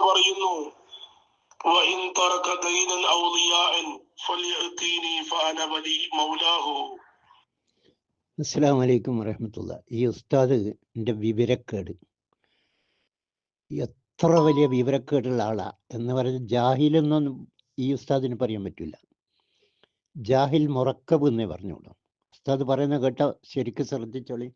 പറയുന്നു. അസ്സാം വലൈക്കും ഈ ഉസ്താദ് എന്റെ വിവരക്കേട് എത്ര വലിയ വിവരക്കേടുള്ള ആളാ എന്ന് പറഞ്ഞാൽ ജാഹിലെന്നൊന്നും ഈ ഉസ്താദിന് പറയാൻ പറ്റില്ല ജാഹിൽ മുറക്കബ് എന്നേ പറഞ്ഞോളൂ. ഉസ്താദ് പറയുന്ന കേട്ട? ശരിക്കും ശ്രദ്ധിച്ചോളി.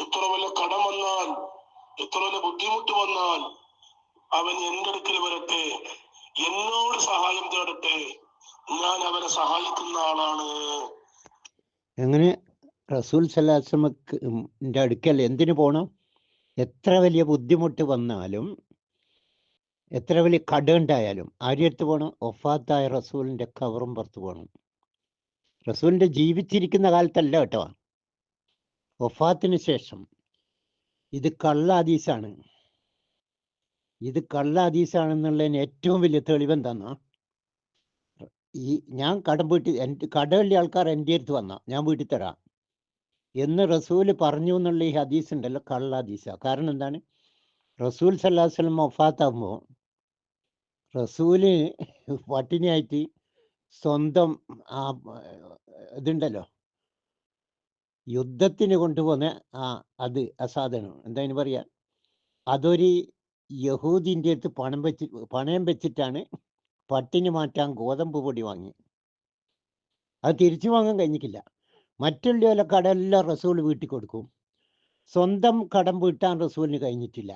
എത്ര വലിയ കടം വന്നാൽ എത്ര വലിയ ബുദ്ധിമുട്ട് വന്നാൽ അവൻ എന്റെ അടുക്കൽ വരട്ടെ. എന്നോട് സഹായം തേടട്ടെ. ഞാൻ അവനെ സഹായിക്കുന്ന ആളാണ്. എങ്ങനെ? റസൂൽ സല്ലാസ്ലമക്ക് അടുക്കൽ എന്തിനു പോണം? എത്ര വലിയ ബുദ്ധിമുട്ട് വന്നാലും എത്ര വലിയ കട ഉണ്ടായാലും ആര്യടുത്ത് പോകണം ഒഫാത്തായ റസൂലിന്റെ കവറും പുറത്ത് പോകണം റസൂലിന്റെ ജീവിച്ചിരിക്കുന്ന കാലത്തല്ല കേട്ടോ. ഒഫാത്തിന് ശേഷം. ഇത് കള്ള ഹദീസാണ്. ഇത് കള്ള ഹദീസാണെന്നുള്ളതിന് ഏറ്റവും വലിയ തെളിവ് എന്താന്നാ? ഈ ഞാൻ കടം വീട്ടി എന്റെ കടകളിലെ ആൾക്കാർ എന്റെ അടുത്ത് വന്ന? ഞാൻ വീട്ടിൽ തരാം. എന്ന് റസൂൽ പറഞ്ഞു എന്നുള്ള ഈ ഹദീസ് ഉണ്ടല്ലോ കള്ള ഹദീസാ. കാരണം എന്താണ്? റസൂൽ സല്ലാഹു വസ്ലം വഫാത്താകുമ്പോൾ റസൂൽ പട്ടിണിയായിട്ട് സ്വന്തം ആ ഇതുണ്ടല്ലോ യുദ്ധത്തിന് കൊണ്ടുപോകുന്ന ആ അത് അസാധനം എന്താ അതിന് പറയാ? അതൊരു യഹൂദിന്റെ അടുത്ത് പണം വെച്ച് പണയം വെച്ചിട്ടാണ് പട്ടിണി മാറ്റാൻ ഗോതമ്പ് പൊടി വാങ്ങി അത് തിരിച്ചു വാങ്ങാൻ കഴിഞ്ഞിട്ടില്ല. മറ്റുള്ള കടമെല്ലാം റസൂൽ വീട്ടിൽ കൊടുക്കും. സ്വന്തം കടം വീട്ടാൻ റസൂലിന് കഴിഞ്ഞിട്ടില്ല.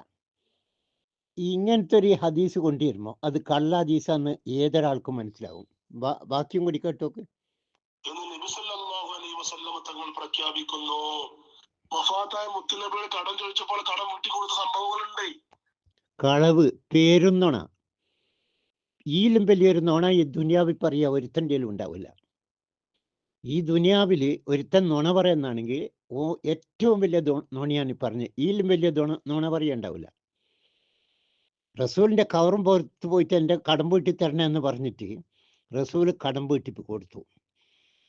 ഇങ്ങനത്തെ ഒരു ഹദീസ് കൊണ്ടുവരുമ്പോൾ അത് കള്ള ഹദീസാന്ന് ഏതൊരാൾക്കും മനസ്സിലാവും. ബാക്കിയും കൂടി കേട്ടോക്ക്. പ്രഖ്യാപിക്കുന്നു. വഫാത്തായ മുത്തുനബിയുടെ കടം ചോദിച്ചപ്പോൾ കടം മുട്ടി കൊടുത്ത സംഭവങ്ങളുണ്ട്. കളവ് പേരുന്നോണ ഈലും വലിയൊരു നോണ ഈ ദുനിയാവിൽ പറയാ ഒരുത്തന്റെ ഉണ്ടാവില്ല. ഈ ദുനിയാവിൽ ഒരുത്തൻ നുണ പറയുന്നാണെങ്കിൽ ഓ ഏറ്റവും വലിയ നോണിയാണ് പറഞ്ഞത് ഈലും വലിയ ദുണ നുണ പറയണ്ടാവില്ല റസൂലിന്റെ കവറും പുറത്ത് പോയിട്ട് എന്റെ കടം വീട്ടി തരണേ എന്ന് പറഞ്ഞിട്ട് റസൂൽ കടം വീട്ടി കൊടുത്തു.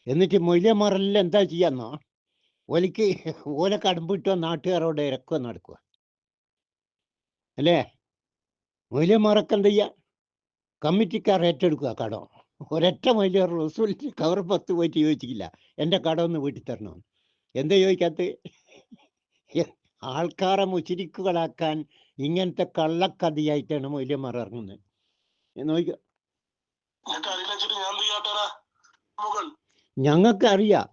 എന്നിട്ട് മൊയ്യന്മാരെല്ലാം എന്താ ചെയ്യാന്നോ? ഓലിക്ക് ഓല കടമ്പിട്ടോ നാട്ടുകാരോട് ഇറക്കുക നടക്കുക അല്ലേ? വലിയ എന്ത് ചെയ്യുക കമ്മിറ്റിക്കാർ ഏറ്റെടുക്കുക കടം. ഒരൊറ്റ മൊയ്യർ റസൂലിന്റെ കവർ പത്ത് പോയിട്ട് ചോദിച്ചില്ല എന്റെ കടം ഒന്ന് വീട്ടിൽ തരണം? എന്താ ചോദിക്കാത്ത? ആൾക്കാരെ മുച്ചിരിക്കുകളാക്കാൻ ഇങ്ങനത്തെ കള്ളക്കഥയായിട്ടാണ് മൊയ്യന്മാർ ഇറങ്ങുന്നത്. നോക്കുക മുകൾ. ഞങ്ങൾക്ക് അറിയാം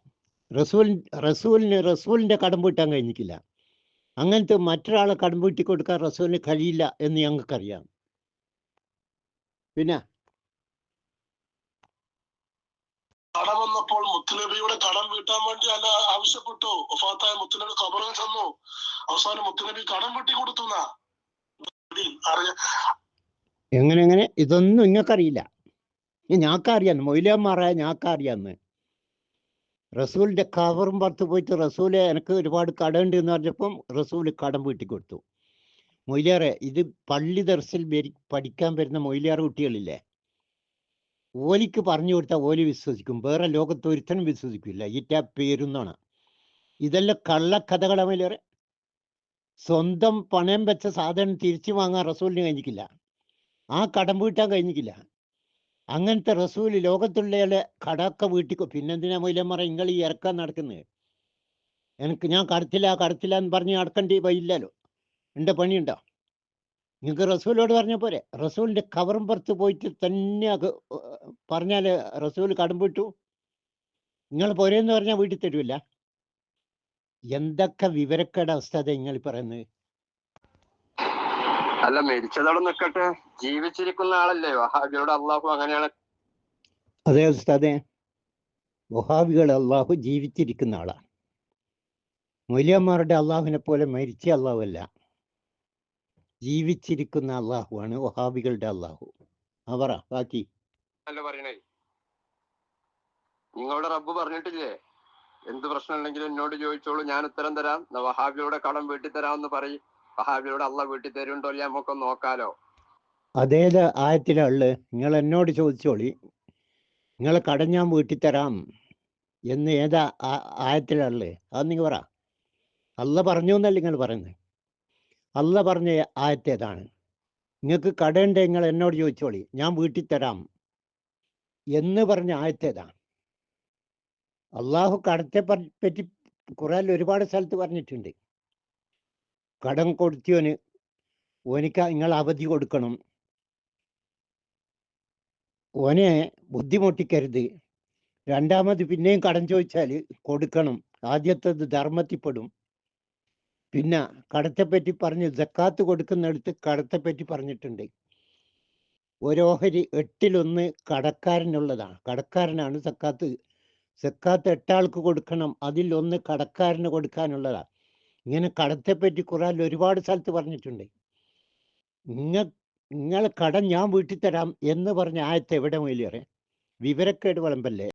റസൂൽ റസൂലിന് റസൂലിന്റെ കടം വീട്ടാൻ കഴിഞ്ഞിട്ടില്ല. അങ്ങനത്തെ മറ്റൊരാളെ കടം വീട്ടി കൊടുക്കാൻ റസൂലിന് കഴിയില്ല എന്ന് ഞങ്ങൾക്കറിയാം. പിന്നെ? കടം വന്നപ്പോൾ മുത്തുനബിയുടെ കടം വീട്ടാൻ വേണ്ടി അല്ല ആവശ്യപ്പെട്ടു. വഫാത്തായ മുത്തുനബി കബറിൽ ചെന്നു. അവസാനം മുത്തുനബി കടം വീട്ടി കൊടുത്തു അറിയ. എങ്ങനെ എങ്ങനെ? ഇതൊന്നും നിങ്ങൾക്കറിയില്ല ഞാക്കറിയാന്ന് മൊയിലന്മാരായ ഞാക്കറിയാന്ന് റസൂലിന്റെ കവറും പറത്ത് പോയിട്ട് റസൂൽ എനിക്ക് ഒരുപാട് കടമുണ്ട് എന്ന് പറഞ്ഞപ്പം റസൂൽ കടം വീട്ടി കൊടുത്തു മൊയിലാറെ ഇത് പള്ളി ദർസിൽ പഠിക്കാൻ വരുന്ന മൊയിലാറ് കുട്ടികളില്ലേ? ഓലിക്ക് പറഞ്ഞു കൊടുത്താൽ ഓലി വിശ്വസിക്കും. വേറെ ലോകത്ത് ഒരുത്തനും വിശ്വസിക്കില്ല. ഇറ്റ പേരുന്നാണ് ഇതെല്ലാം കള്ളക്കഥകളെ മൊയിലേറെ സ്വന്തം പണയം വെച്ച സാധനം തിരിച്ചു വാങ്ങാൻ റസൂലിന് കഴിഞ്ഞിട്ടില്ല. ആ കടം വീട്ടാൻ കഴിഞ്ഞിട്ടില്ല. അങ്ങനത്തെ റസൂൽ ലോകത്തുള്ള കടക്ക വീട്ടിക്കോ. പിന്നെന്തിനാ മൊയിലമ്മറ നിങ്ങൾ ഈ ഇറക്കാൻ നടക്കുന്നത് എനിക്ക് ഞാൻ കടത്തില്ല കടത്തില്ല എന്ന് പറഞ്ഞ് നടക്കേണ്ടി വയ്യില്ലല്ലോ എന്റെ പണിയുണ്ടോ? നിങ്ങൾക്ക് റസൂലോട് പറഞ്ഞ പോലെ റസൂലിന്റെ കവറും പുറത്ത് പോയിട്ട് തന്നെ പറഞ്ഞാൽ റസൂൽ കടമ്പിട്ടു നിങ്ങൾ പോരെന്ന് പറഞ്ഞാൽ വീട്ടിൽ തരുമില്ല എന്തൊക്കെ വിവരക്കേട അവസ്ഥ നിങ്ങൾ പറയുന്നത്? അല്ല മരിച്ചതോടെ നിൽക്കട്ടെ ജീവിച്ചിരിക്കുന്ന ആളല്ലേ? വഹാബികളുടെ അള്ളാഹു അങ്ങനെയാണ്. അതെ ഉസ്താദെ. വഹാബികൾ അള്ളാഹു ജീവിച്ചിരിക്കുന്ന ആളാണ്. മൊലിയന്മാരുടെ അള്ളാഹുവിനെ പോലെ മരിച്ച അള്ളാഹു അല്ല ജീവിച്ചിരിക്കുന്ന അള്ളാഹുവാണ് വഹാബികളുടെ അള്ളാഹു. അവറ ബാക്കി. അല്ല പറയണേ. നിങ്ങളുടെ റബ്ബ് പറഞ്ഞിട്ടില്ലേ? എന്ത് പ്രശ്നം ഉണ്ടെങ്കിലും എന്നോട് ചോദിച്ചോളൂ ഞാൻ ഉത്തരം തരാം. വഹാബിയുടെ കടം വീട്ടിൽ തരാമെന്ന് പറയും. വഹാബിയുടെ അള്ള വീട്ടിൽ തരുണ്ടോ ഇല്ല നമുക്ക് നോക്കാലോ. അതേത് ആയത്തിലുള്ള? നിങ്ങൾ എന്നോട് ചോദിച്ചോളി. നിങ്ങൾ കടം ഞാൻ വീട്ടിൽ തരാം എന്ന് ഏതാ ആയത്തിലുള്ള? അത് നിങ്ങൾ പറ. അല്ല പറഞ്ഞു എന്നല്ല നിങ്ങൾ പറയുന്നത് അല്ല പറഞ്ഞ ആയത്തേതാണ് നിങ്ങൾക്ക് കടയുണ്ട്? നിങ്ങൾ എന്നോട് ചോദിച്ചോളി. ഞാൻ വീട്ടിൽ തരാം എന്ന് പറഞ്ഞ ആയത്തേതാണ് അള്ളാഹു കടത്തെ പറ്റി കുറേ ഒരുപാട് സ്ഥലത്ത് പറഞ്ഞിട്ടുണ്ട്. കടം കൊടുത്തിയോന് ഓനിക്ക് നിങ്ങൾ അവധി കൊടുക്കണം. ഓനെ ബുദ്ധിമുട്ടിക്കരുത്. രണ്ടാമത് പിന്നെയും കടം ചോദിച്ചാൽ കൊടുക്കണം. ആദ്യത്തത് ധർമ്മത്തിൽപ്പെടും. പിന്നെ കടത്തെപ്പറ്റി പറഞ്ഞ് ജക്കാത്ത് കൊടുക്കുന്നിടത്ത് കടത്തെപ്പറ്റി പറഞ്ഞിട്ടുണ്ട്. ഓരോഹരി എട്ടിലൊന്ന് കടക്കാരനുള്ളതാണ്. കടക്കാരനാണ് സക്കാത്ത് സക്കാത്ത് എട്ടാൾക്ക് കൊടുക്കണം. അതിൽ ഒന്ന് കടക്കാരന് കൊടുക്കാനുള്ളതാണ്. ഇങ്ങനെ കടത്തെപ്പറ്റി ഖുറാൻ ഒരുപാട് സ്ഥലത്ത് പറഞ്ഞിട്ടുണ്ട്. നിങ്ങ നിങ്ങൾ കടം ഞാൻ വീട്ടിൽ തരാം എന്ന് പറഞ്ഞ ആയത്ത് എവിടെ മൂല്യറെ വിവരക്കേട് വിളമ്പല്ലേ?